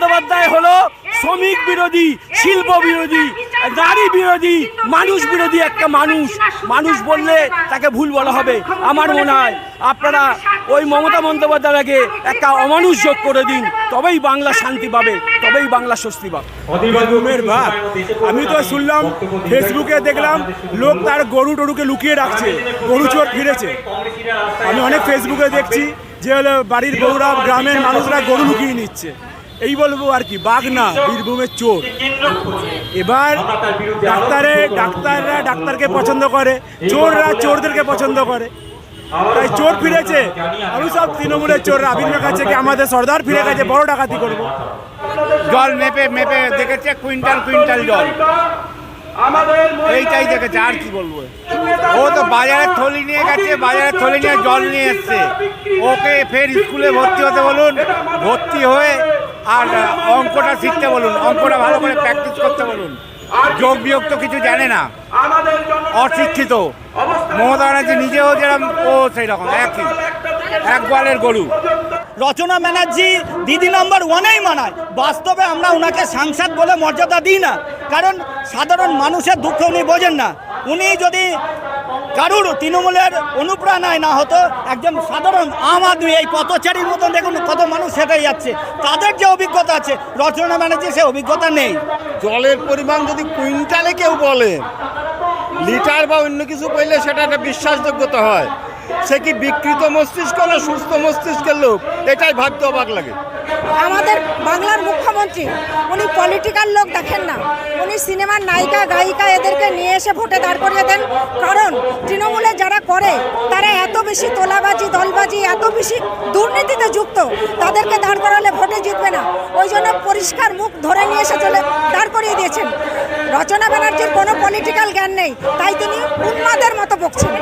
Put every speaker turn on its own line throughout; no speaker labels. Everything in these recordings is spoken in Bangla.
বন্দ্যোপাধ্যায় হলো শ্রমিক বিরোধী শিল্প বিরোধী নারী বিরোধী মানুষ বিরোধী একটা মানুষ। মানুষ বললে তাকে ভুল বলা হবে। আমার মনে হয় আপনারা ওই মমতা বন্দ্যোপাধ্যায়কে একটা অমানুষ যোগ করে দিন তবেই বাংলা শান্তি পাবে তবেই বাংলা স্বস্তি পাবে।
আমি তো শুনলাম ফেসবুকে দেখলাম লোক তার গরু টরুকে লুকিয়ে রাখছে গরু চোর ফিরেছে। আমি অনেক ফেসবুকে দেখছি যে হলো বাড়ির গৌরা গ্রামের মানুষরা গরু লুকিয়ে নিচ্ছে। এই বলব আর কি, বাঘ না, বীরভূমের চোর। এবার ডাক্তারে, ডাক্তাররা ডাক্তারকে পছন্দ করে, চোররা চোরদেরকে পছন্দ করে। তাই চোর ফিরেছে। আমি সব তৃণমূলের চোর আবির কাছে কি আমাদের সর্দার ফিরে গেছে, বড় ডাকাতি করব।
জল মেপে মেপে দেখেছে, কুইন্টাল কুইন্টাল জল। এইটাই দেখেছে, আর কি বলব। ও তো বাজারে থলি নিয়ে গেছে, বাজারে থলি নিয়ে জল নিয়ে এসছে। ওকে ফের স্কুলে ভর্তি হতে বলুন। ভর্তি হয়ে আর অঙ্কটা শিখতে বলুন, অঙ্কটা ভালো করে প্র্যাকটিস করতে বলুন। যোগ বিয়োগ তো কিছু জানে না। অশিক্ষিত। মমতা ব্যানার্জি নিজেও যেরকম ও সেই রকম একই। এক গোয়ালের গরু।
রচনা ব্যানার্জি দিদি নম্বর ওয়ানেই মানায়। বাস্তবে আমরা ওনাকে সাংসদ বলে মর্যাদা দিই না। কারণ সাধারণ মানুষের দুঃখ উনি বোঝেন না। উনি যদি কারুর তৃণমূলের অনুপ্রেরণায় না হতো একজন সাধারণ আম আদমি এই পথচারীর মতন দেখুন কত মানুষ হেঁটে যাচ্ছে। তাদের যে অভিজ্ঞতা আছে রচনা ব্যানার্জি সে অভিজ্ঞতা নেই।
জলের পরিমাণ যদি কুইন্টালে কেউ বলে লিটার বা অন্য কিছু বললে সেটা একটা বিশ্বাসযোগ্যতা হয়। সে কি বিকৃত মস্তিষ্ক না সুস্থ মস্তিষ্কের লোক? এটাই ভাবতে অবাক লাগে।
আমাদের বাংলার মুখ্যমন্ত্রী উনি পলিটিক্যাল লোক দেখেন না। সিনেমার নায়িকা গায়িকা এদেরকে নিয়ে এসে ভোটে দাঁড় করিয়ে দেন। কারণ তৃণমূলে যারা করে তারা এত বেশি তোলাবাজি দলবাজি এত বেশি দুর্নীতিতে যুক্ত তাদেরকে দাঁড় করালে ভোটে জিতবে না। ওই জন্য পরিষ্কার মুখ ধরে নিয়ে এসে চলে দাঁড় করিয়ে দিয়েছেন। রচনা ব্যানার্জির কোনো পলিটিক্যাল জ্ঞান নেই তাই তিনি উন্মাদের মতো বকছেন।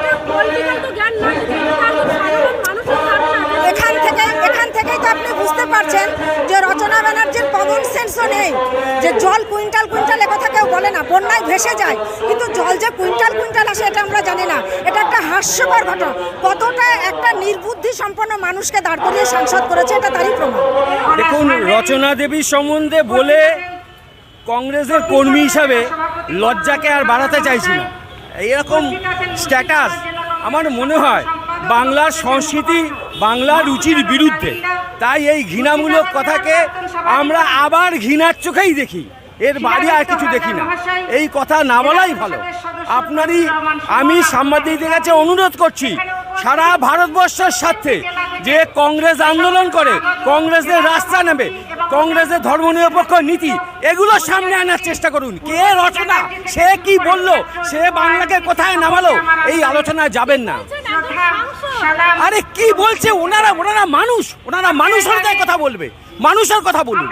এখান থেকে এখান থেকেই তো আপনি বুঝতে পারছেন যে রচনা ব্যানার্জির কমন সেন্সও নেই। যে জল কুইন্টাল কুইন্টাল কথা কেউ বলে না, বন্যায় ভেসে যায়। কিন্তু জল যে কুইন্টাল কুইন্টাল আসে এটা আমরা জানি না। এটা একটা হাস্যকর ঘটনা। কতটা একটা নির্বুদ্ধি সম্পন্ন মানুষকে দাঁড় করিয়ে সাংসদ করেছে এটা তারই প্রমাণ।
দেখুন, রচনা দেবীর সম্বন্ধে বলে কংগ্রেসের কর্মী হিসাবে লজ্জাকে আর বাড়াতে চাইছি না। এইরকম স্ট্যাটাস আমার মনে হয় বাংলার সংস্কৃতি বাংলার রুচির বিরুদ্ধে। তাই এই ঘৃণামূলক কথাকে আমরা আবার ঘৃণার চোখেই দেখি। এর বাড়ি আর কিছু দেখি না। এই কথা না বলাই ভালো। আপনারই আমি সাংবাদিকদের কাছে অনুরোধ করছি, সারা ভারতবর্ষের স্বার্থে যে কংগ্রেস আন্দোলন করে, কংগ্রেসের রাস্তা নেবে, কংগ্রেসের ধর্মনিরপেক্ষ নীতি, এগুলো সামনে আনার চেষ্টা করুন। কে রচনা, সে কি বলল, সে বাংলাকে কোথায় নামালো, এই আলোচনায় যাবেন না। আরে কি বলছে? ওনারা ওনারা মানুষ। ওনারা মানুষের কথা বলবে। মানুষের কথা বলুন।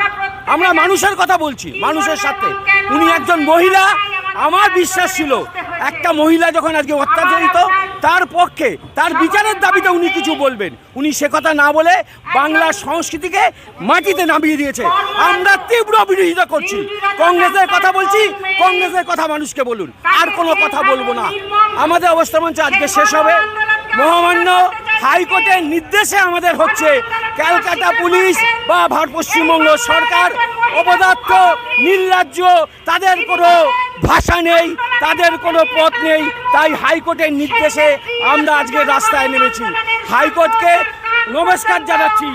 আমরা মানুষের কথা বলছি। মানুষের সাথে। উনি একজন মহিলা। আমার বিশ্বাস ছিল একটা মহিলা যখন আজকে অত্যাচারিত তার পক্ষে তার বিচারের দাবিতে উনি কিছু বলবেন। উনি সে কথা না বলে বাংলার সংস্কৃতিকে মাটিতে নামিয়ে দিয়েছে। আমরা তীব্র বিরোধিতা করছি। কংগ্রেসের কথা বলছি। কংগ্রেসের কথা মানুষকে বলুন। আর কোনো কথা বলব না। আমাদের অবস্থা মঞ্চ আজকে শেষ হবে। মহামান্য হাইকোর্টের নির্দেশে আমাদের হচ্ছে ক্যালকাটা পুলিশ বা ভারত পশ্চিমবঙ্গ সরকার। অপদার্থ নির্লাজ্য তাদের কোনো ভাষা নেই, তাদের কোনো পথ নেই। তাই হাইকোর্টের নির্দেশে আমরা আজকে রাস্তায় নেমেছি। হাইকোর্টকে নমস্কার জানাচ্ছি।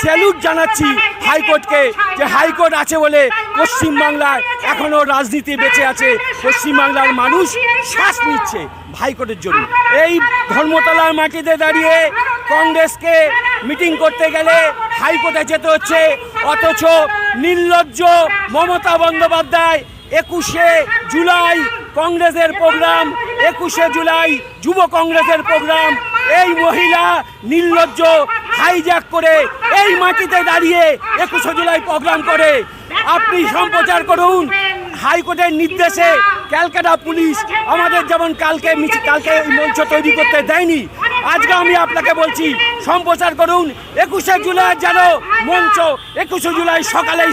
স্যালুট জানাচ্ছি হাইকোর্টকে যে হাইকোর্ট আছে বলে পশ্চিমবাংলায় এখনও রাজনীতি বেঁচে আছে। পশ্চিমবাংলার মানুষ শ্বাস নিচ্ছে হাইকোর্টের জন্য। এই ধর্মতলার মাটিতে দাঁড়িয়ে কংগ্রেসকে মিটিং করতে গেলে হাইকোর্টে যেতে হচ্ছে। অথচ নির্লজ্জ মমতা বন্দ্যোপাধ্যায় একুশে জুলাই কংগ্রেসের প্রোগ্রাম, একুশে জুলাই যুব কংগ্রেসের প্রোগ্রাম। এই মহিলা নির্লজ্জ হাইজ্যাক করে এই মাটিতে দাঁড়িয়ে একুশে জুলাই প্রোগ্রাম করে। আপনি সম্প্রচার করুন। হাইকোর্টের নির্দেশে ক্যালকাটা পুলিশ আমাদের যেমন কালকে কালকে মঞ্চ তৈরি করতে দেয়নি আজকে আমি আপনাকে বলছি, সম্প্রচার করুন। একুশে জুলাই যেন মঞ্চ একুশে জুলাই সকালেই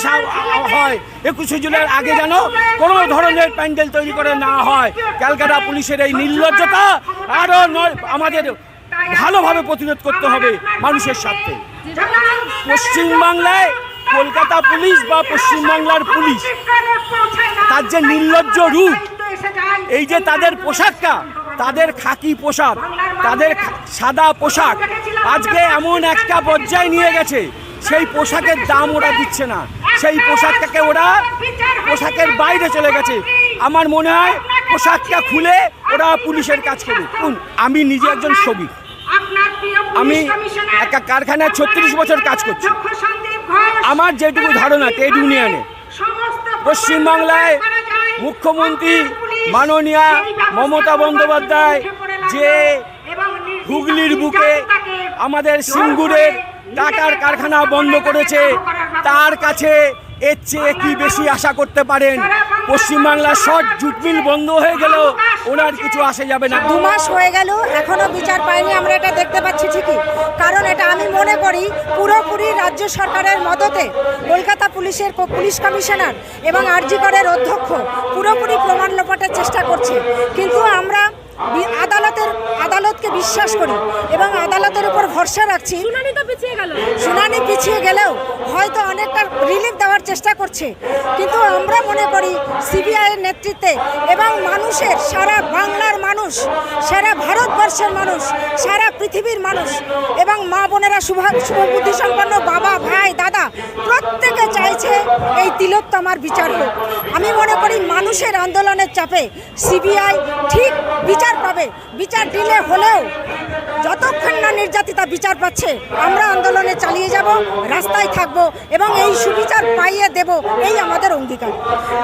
হয়। একুশে জুলাইয়ের আগে যেন কোনো ধরনের প্যান্ডেল তৈরি করে না হয়। ক্যালকাটা পুলিশের এই নির্লজ্জতা আরও আমাদের ভালোভাবে প্রতিরোধ করতে হবে মানুষের স্বার্থে। পশ্চিমবাংলায় কলকাতা পুলিশ বা পশ্চিমবাংলার পুলিশ, তার যে নির্লজ্জ রূপ, এই যে তাদের পোশাকটা তাদের খাকি পোশাক, তাদের সাদা পোশাক আজকে এমন একটা পর্যায়ে নিয়ে গেছে, সেই পোশাকের দাম ওরা দিচ্ছে না। সেই পোশাকটাকে ওরা পোশাকের বাইরে চলে গেছে। আমার মনে হয় পোশাকটা খুলে ওরা পুলিশের কাজ করুক। আমি নিজে একজন শ্রমিক। আমি একটা কারখানায় ছত্রিশ বছর কাজ করছি। আমার যেটুকু ধারণা ট্রেড ইউনিয়নে, পশ্চিমবাংলায় মুখ্যমন্ত্রী মাননীয়া মমতা বন্দ্যোপাধ্যায় যে হুগলির বুকে আমাদের সিঙ্গুরের টাটার কারখানা বন্ধ করেছে। তার কাছে এর চেয়ে কি বেশি আশা করতে পারেন। পশ্চিমবাংলার সব জুট মিল বন্ধ হয়ে গেল ওনার কিছু আসে যাবে না।
দু মাস হয়ে গেল এখনও বিচার পাইনি, আমরা এটা দেখতে পাচ্ছি ঠিকই। কারণ এটা আমি মনে করি পুরোপুরি রাজ্য সরকারের মদতে কলকাতা পুলিশের পুলিশ কমিশনার এবং আরজিকরের অধ্যক্ষ পুরোপুরি প্রমাণ লোপাটের চেষ্টা করছে। কিন্তু আমরা আদালতের আদালতকে বিশ্বাস করি এবং আদালতের উপর ভরসা রাখছি।
শুনানি পিছিয়ে
গেলেও হয়তো অনেকটা রিলিফ দেওয়ার চেষ্টা করছে। কিন্তু আমরা মনে করি সিবিআইয়ের নেতৃত্বে এবং মানুষের সারা বাংলার মানুষ সারা ভারতবর্ষের মানুষ সারা পৃথিবীর মানুষ এবং মা বোনেরা শুভ শুভবুদ্ধি সম্পন্ন বাবা ভাই দাদা প্রত্যেকে চাইছে এই তিলোত্তমার বিচার হোক। আমি মনে করি মানুষের আন্দোলনের চাপে সিবিআই ঠিক বিচার পাবে। বিচার দিলে হলেও যতক্ষণ না নির্যাতিতা বিচার পাচ্ছে, আমরা আন্দোলনে চালিয়ে যাব, রাস্তায় থাকব এবং এই সুবিচার পাইয়ে দেব, এই আমাদের অঙ্গীকার।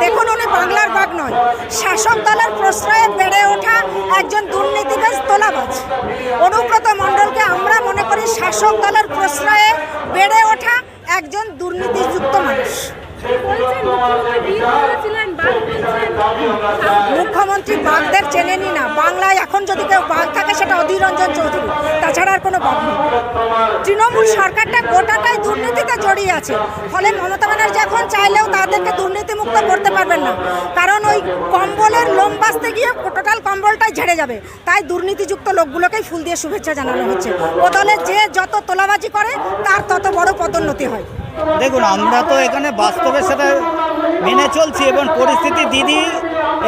দেখুন, উনি বাংলার বাঘ নয়। শাসক দলের প্রশ্রয়ে বেড়ে ওঠা একজন দুর্নীতিবাজ তোলাবাজ। অনুব্রত মণ্ডলকে আমরা মনে করি শাসক দলের প্রশ্রয়ে বেড়ে ওঠা একজন দুর্নীতিযুক্ত মানুষ।
মুখ্যমন্ত্রী
বাঘদের চেনেনি না বাংলায় এখন যদি কেউ বাঘ থাকে, সেটা অধীর রঞ্জন চৌধুরী। তাছাড়া আর কোনো বাঘ নেই। তৃণমূল সরকারটা গোটাটাই দুর্নীতিতে জড়িয়ে আছে। ফলে মমতা ব্যানার্জি এখন চাইলেও তাদেরকে দুর্নীতিমুক্ত করতে পারবেন না। কারণ ওই কম্বলের লোম বাঁচতে গিয়ে টোটাল কম্বলটাই ঝেড়ে যাবে। তাই দুর্নীতিযুক্ত লোকগুলোকেই ফুল দিয়ে শুভেচ্ছা জানানো হচ্ছে। ও দলে যে যত তোলাবাজি করে, তার তত বড় পদোন্নতি হয়।
দেখুন, আমরা তো এখানে বাস্তবের সাথে মেনে চলছি এবং পরিস্থিতি দিদি,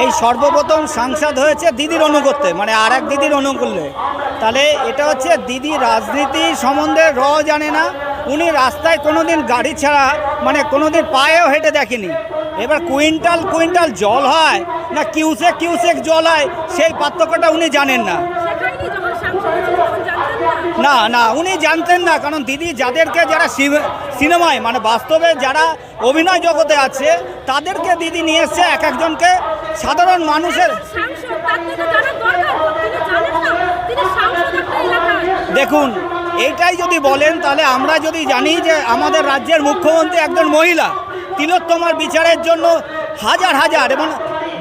এই সর্বপ্রথম সাংসদ হয়েছে দিদির অনুগত্যে মানে আর এক দিদির অনুকূল্যে। তাহলে এটা হচ্ছে দিদি রাজনীতি সম্বন্ধে র জানে না, উনি রাস্তায় কোনোদিন গাড়ি ছাড়া মানে কোনোদিন পায়েও হেঁটে দেখেনি। এবার কুইন্টাল কুইন্টাল জল হয়, না কিউসেক কিউসেক জল হয়, সেই পার্থক্যটা উনি জানেন না
শেখায়নি যখন সাংসদ ছিল তখন জানতেন না
না, উনি জানতেন না, কারণ দিদি যাদেরকে যারা সিনেমায় মানে বাস্তবে যারা অভিনয় জগতে আছে, তাদেরকে দিদি নিয়ে এসছে এক একজনকে সাধারণ মানুষের দেখুন, এইটাই যদি বলেন, তাহলে আমরা যদি জানি যে আমাদের রাজ্যের মুখ্যমন্ত্রী একজন মহিলা, তিলোত্তমার বিচারের জন্য হাজার হাজার, এবং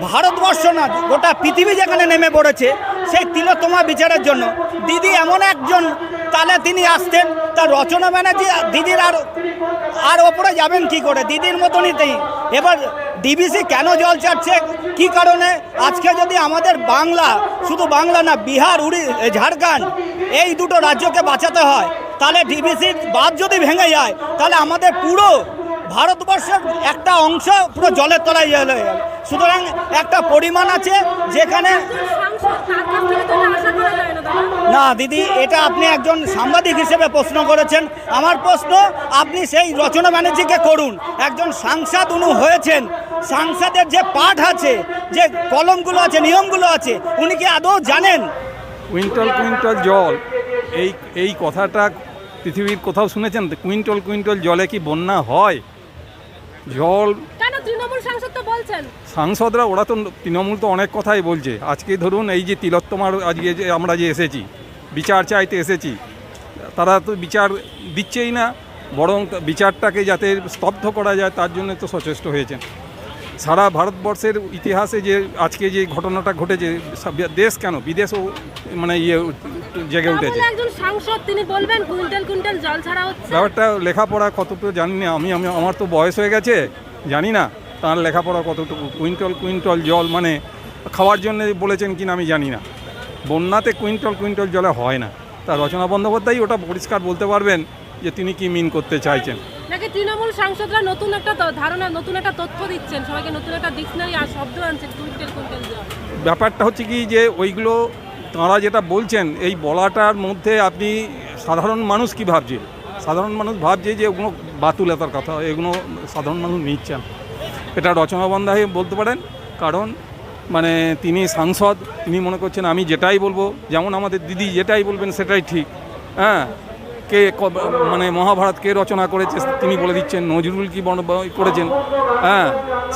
ভারতবর্ষ না, গোটা পৃথিবী যেখানে নেমে পড়েছে সেই তিলোত্তমা বিচারের জন্য। দিদি এমন একজন, তাহলে তিনি আসতেন, তার রচনা ব্যানার্জি দিদির আর আর ওপরে যাবেন কি করে? দিদির মতনই তিনি। এবার ডিবিসি কেন জল চাচ্ছে কি কারণে? আজকে যদি আমাদের বাংলা, শুধু বাংলা না, বিহার, উড়ি, ঝাড়খণ্ড, এই দুটো রাজ্যকে বাঁচাতে হয়, তাহলে ডিবিসির বাদ যদি ভেঙে যায়, তাহলে আমাদের পুরো ভারতবর্ষের একটা অংশ পুরো জলের তলায় যাবে সুতরাং একটা পরিমাণ আছে যেখানে
না, দিদি,
এটা আপনি একজন সাংবাদিক হিসেবে প্রশ্ন করেছেন। আমার প্রশ্ন, আপনি সেই রচনা ব্যানার্জিকে করুন। একজন সাংসদ উনি হয়েছেন। সাংসদের যে পাঠ আছে, যে কলমগুলো আছে, নিয়মগুলো আছে, উনি কি আদৌ জানেন?
কুইন্টল কুইন্টল জল, এই এই কথাটা পৃথিবীর কোথাও শুনেছেন? কুইন্টল কুইন্টল জলে কি বন্যা হয়? জল
সাংসদ তো বলছেন।
সাংসদরা ওরা তো তৃণমূল তো অনেক কথাই বলছে। আজকে ধরুন এই যে তিলোত্তমার আজকে যে আমরা যে এসেছি বিচার চাইতে এসেছি তারা তো বিচার দিচ্ছেই না বরং বিচারটাকে যাতে স্তব্ধ করা যায় তার জন্য তো সচেষ্ট হয়েছেন। সারা ভারতবর্ষের ইতিহাসে যে আজকে যে ঘটনাটা ঘটেছে দেশ কেন? বিদেশও মানে ইয়ে জেগে উঠেছে।
একজন সাংসদ তিনি বলবেন কুইন্টাল কুইন্টাল জল ছাড়া হচ্ছে।
ব্যাপারটা লেখাপড়া কতটুকু জানি না। আমি আমি আমার তো বয়স হয়ে গেছে জানি না। তার লেখাপড়া কতটুকু? কুইন্টল কুইন্টল জল মানে খাওয়ার জন্য বলেছেন কিনা আমি জানি না। বন্যাতে কুইন্টল কুইন্টল জলে হয় না। তা রচনা বন্দ্যোপাধ্যায় ওটা পরিষ্কার বলতে পারবেন যে তিনি কি মিন করতে চাইছেন।
নাকি তৃণমূল সাংসদরা নতুন একটা ধারণা নতুন একটা তথ্য দিচ্ছেন? সবাইকে নতুন একটা ডিকশনারি আর শব্দ আনছেন কুইন্টেল কুইন্টেল জল।
ব্যাপারটা হচ্ছে কি যে ওইগুলো তাঁরা যেটা বলছেন এই বলাটার মধ্যে আপনি সাধারণ মানুষ কি ভাবছে? সাধারণ মানুষ ভাবছে যে ওগুলো বাতুলতার কথা এগুলো সাধারণ মানুষ নিচ্ছে না। এটা রচনা বন্দ্যোপাধ্যায় বলতে পারেন, কারণ মানে তিনি সাংসদ, তিনি মনে করছেন আমি যেটাই বলব, যেমন আমাদের দিদি যেটাই বলবেন সেটাই ঠিক। হ্যাঁ? কে মানে মহাভারত কে রচনা করেছে তিনি বলে দিচ্ছেন, নজরুল কি করেছেন। হ্যাঁ?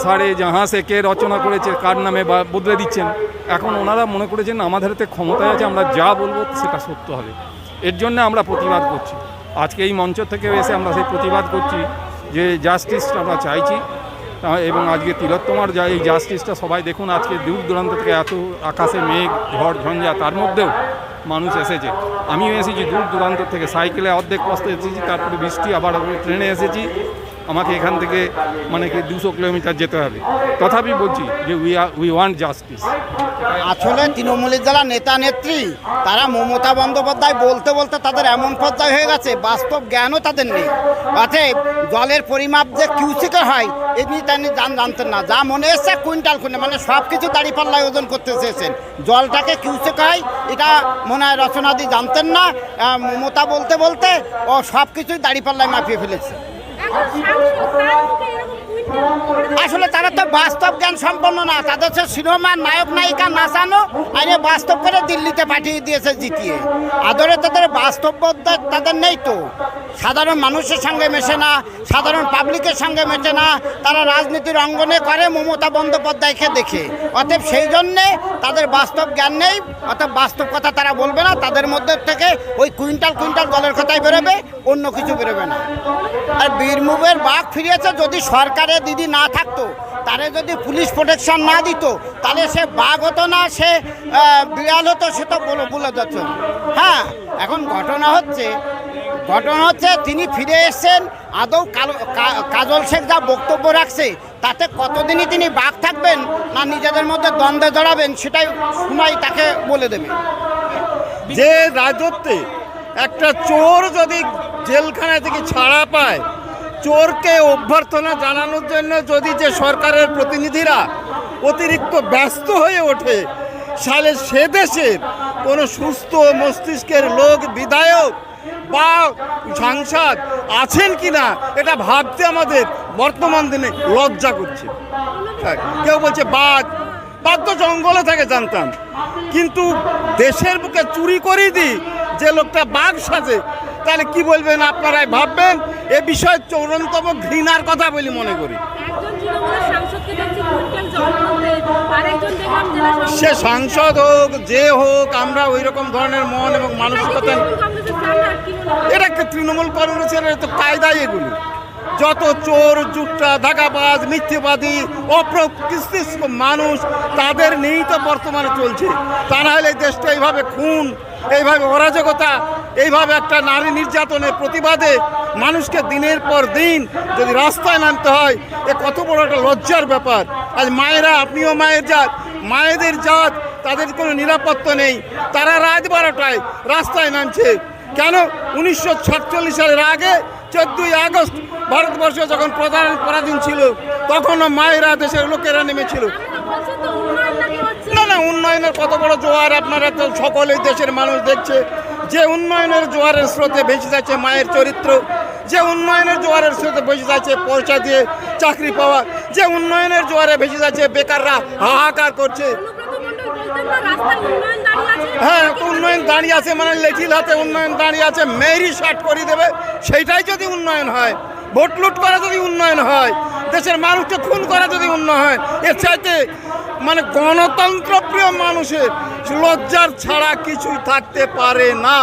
সারে জাহাসে কে রচনা করেছে, কার নামে বা বদলে দিচ্ছেন। এখন ওনারা মনে করেছেন আমাদের হাতে ক্ষমতায় আছে, আমরা যা বলব সেটা সত্য হবে। এর জন্য আমরা প্রতিবাদ করছি। আজকে এই মঞ্চ থেকে এসে আমরা সেই প্রতিবাদ করছি যে জাস্টিসটা আমরা চাইছি। এবং আজকে তিলোত্তমার যা এই জাস্টিসটা সবাই দেখুন, আজকে দূর দূরান্ত থেকে এত আকাশে মেঘ, ঝড়, ঝঞ্ঝা, তার মধ্যেও মানুষ এসেছে। আমিও এসেছি দূর দূরান্ত থেকে, সাইকেলে অর্ধেক কষ্ট এসেছি, তারপরে বৃষ্টি আবার ট্রেনে এসেছি। আমাকে এখান থেকে মানে কি দুশো কিলোমিটার যেতে হবে। তথাপি বলছি যে we are we want justice
আসলে তৃণমূলের যারা নেতা নেত্রী, তারা মমতা বন্দ্যোপাধ্যায় বলতে বলতে তাদের এমন পর্যায়ে হয়ে গেছে, বাস্তব জ্ঞানও তাদের নেই। অতএব জলের পরিমাপ যে কিউসিকে হয় এমনি তিনি জান জানতেন না। যা মনে এসছে কুইন্টাল খুনে মানে সব কিছু দাঁড়িপাল্লায় ওজন করতে চেয়েছেন। জলটাকে কিউসিক হয়, এটা মনে হয় রচনাদি জানতেন না। মমতা বলতে বলতে, ও সব কিছুই দাঁড়িপাল্লায় মাপিয়ে ফেলেছে।
এখন সাংসদ তার মুখে এরকম কুইন্টেল
আসলে তারা তো বাস্তব জ্ঞান সম্পন্ন না। তাদের সে সিনেমার নায়ক, নায়িকা নাচানো আরে বাস্তব করে দিল্লিতে পাঠিয়ে দিয়েছে জিতিয়ে। আদরে তাদের বাস্তব তাদের নেই তো। সাধারণ মানুষের সঙ্গে মেশে না, সাধারণ পাবলিকের সঙ্গে মেশে না। তারা রাজনীতির অঙ্গনে করে মমতা বন্দ্যোপাধ্যায়কে দেখে। অতএব সেই জন্যে তাদের বাস্তব জ্ঞান নেই অর্থাৎ বাস্তব কথা তারা বলবে না। তাদের মধ্যে থেকে ওই কুইন্টাল কুইন্টাল দলের কথাই বেরোবে, অন্য কিছু বেরোবে না। আর বীরমুভের বাঘ ফিরিয়েছে যদি সরকারে দিদি না থাকতো, তারে যদি পুলিশ প্রোটেকশন না দিত, তাহলে সে বাঘ হতো না, সে বিড়াল হতো, সে তো বলে বলে যাচ্ছে হ্যাঁ এখন ঘটনা হচ্ছে ঘটনা হচ্ছে তিনি ফিরে এসেছেন, আদৌ কাজল শেখ যা বক্তব্য রাখছে, তাতে কতদিনই তিনি বাঘ থাকবেন, না নিজেদের মধ্যে দ্বন্দ্বে জড়াবেন, সেটাই শোনাই তাকে বলে দেবে।
যে রাজত্বে একটা চোর যদি জেলখানা থেকে ছাড়া পায় চোরকে অভ্যর্থনা জানানোর জন্য যদি যে সরকারের প্রতিনিধিরা অতিরিক্ত ব্যস্ত হয়ে ওঠে সালে সে দেশের কোনো সুস্থ মস্তিষ্কের লোক বিধায়ক বা সাংসদ আছেন কি না এটা ভাবতে আমাদের বর্তমান দিনে লজ্জা করছে। হ্যাঁ, কেউ বলছে বাঘ বাঘ তো জঙ্গলে থাকে জানতাম। কিন্তু দেশের বুকে চুরি করে দিই যে লোকটা বাঘ সাজে তাহলে কি বলবেন আপনারাই ভাববেন? এ বিষয়ে চরমতম ঘৃণার কথা বলি মনে করি। সে। সাংসদ হোক যে হোক আমরা ওই রকম ধরনের মন এবং মানসিকতা এটা একটা তৃণমূল কংগ্রেসের তো কায়দাই এগুলি। যত চোর জুট্টা ধাগাবাজ মিথ্যেবাদী অপ্রকৃষ্ট মানুষ, তাদের নিয়েই তো বর্তমানে চলছে। তা না হলে এই দেশটা এইভাবে খুন, এইভাবে অরাজকতা, এইভাবে একটা নারী নির্যাতনের প্রতিবাদে মানুষকে দিনের পর দিন যদি রাস্তায় নামতে হয়, এ কত বড় একটা লজ্জার ব্যাপার। আজ মায়েরা, আপনিও মায়ের জাত, মায়েদের জাত, তাদের কোনো নিরাপত্তা নেই। তারা রাত বারোটায় রাস্তায় নামছে। কেন? উনিশশো সাতচল্লিশ সালের আগে চোদ্দই আগস্ট ভারতবর্ষ যখন প্রধান পরাধীন ছিল, তখনও মায়েরা দেশের লোকেরা নেমেছিল। না না, উন্নয়নের কত বড় জোয়ার আপনারা তো সকলেই দেশের মানুষ দেখছে। যে উন্নয়নের জোয়ারের স্রোতে ভেসে যাচ্ছে মায়ের চরিত্র, যে উন্নয়নের জোয়ারের স্রোতে ভেসে যাচ্ছে পয়সা দিয়ে চাকরি পাওয়া, যে উন্নয়নের জোয়ারে ভেসে যাচ্ছে বেকাররা হাহাকার করছে। হ্যাঁ তো উন্নয়ন দাঁড়িয়ে আছে মানে লেঠিল হাতে উন্নয়ন দাঁড়িয়ে আছে মেয়েরই শার্ট করে দেবে, সেইটাই যদি উন্নয়ন হয়। ভোট লুট করা যদি উন্নয়ন হয়, দেশের মানুষকে খুন করা যদি উন্নয়ন হয়, এর চাইতে মানে গণতন্ত্রপ্রিয় মানুষের লজ্জার ছাড়া কিছুই থাকতে পারে না।